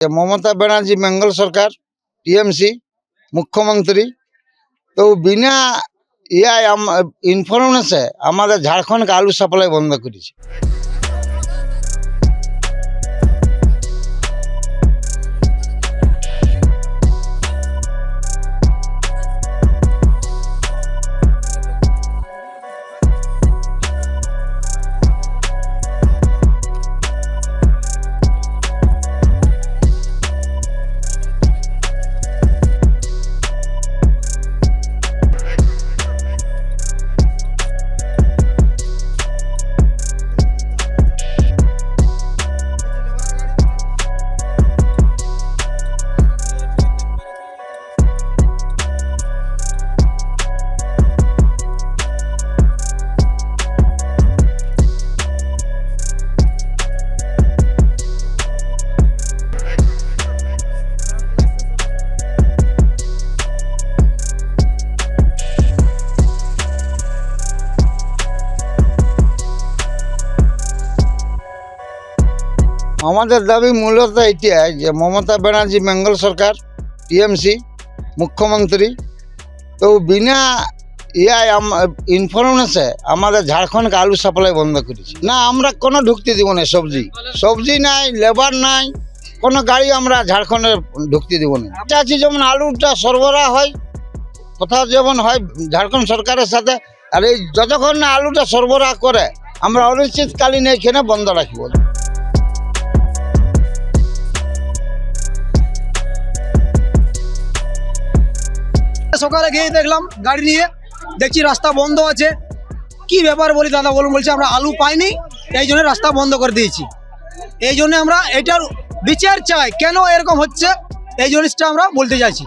Mamata Banerjee, Bengal সরকার, TMC, মুখ্যমন্ত্রী, তো বিনা ইয়ায় ইনফরমেশে আমাদের ঝাড়খণ্ডকে আলু সাপ্লাই বন্ধ করেছে। আমাদের দাবি মূলত এটাই যে মমতা ব্যানার্জি, বেঙ্গল সরকার, টিএমসি, মুখ্যমন্ত্রী, তো বিনা ইয়ায় ইনফরমেশনে আমাদের ঝাড়খণ্ডকে আলু সাপ্লাই বন্ধ করেছে। না, আমরা কোনো ঢুকতে দিব না সবজি। সবজি নাই লেবার নাই, কোনো গাড়ি আমরা ঝাড়খণ্ডে ঢুকতে দিব না। চাচ্ছি যেমন আলুটা সরবরাহ হয় কোথাও যেমন হয় ঝাড়খণ্ড সরকারের সাথে, আর এই যতক্ষণ না আলুটা সরবরাহ করে, আমরা অনিশ্চিতকালীন এইখানে বন্ধ রাখব। সকালে গিয়ে দেখলাম, গাড়ি নিয়ে দেখছি রাস্তা বন্ধ আছে। কি ব্যাপার বলি দাদা বলুন, বলছে আমরা আলু পাইনি, এই জন্য রাস্তা বন্ধ করে দিয়েছি। এই জন্য আমরা এটার বিচার চাই, কেন এরকম হচ্ছে, এই জিনিসটা আমরা বলতে চাইছি।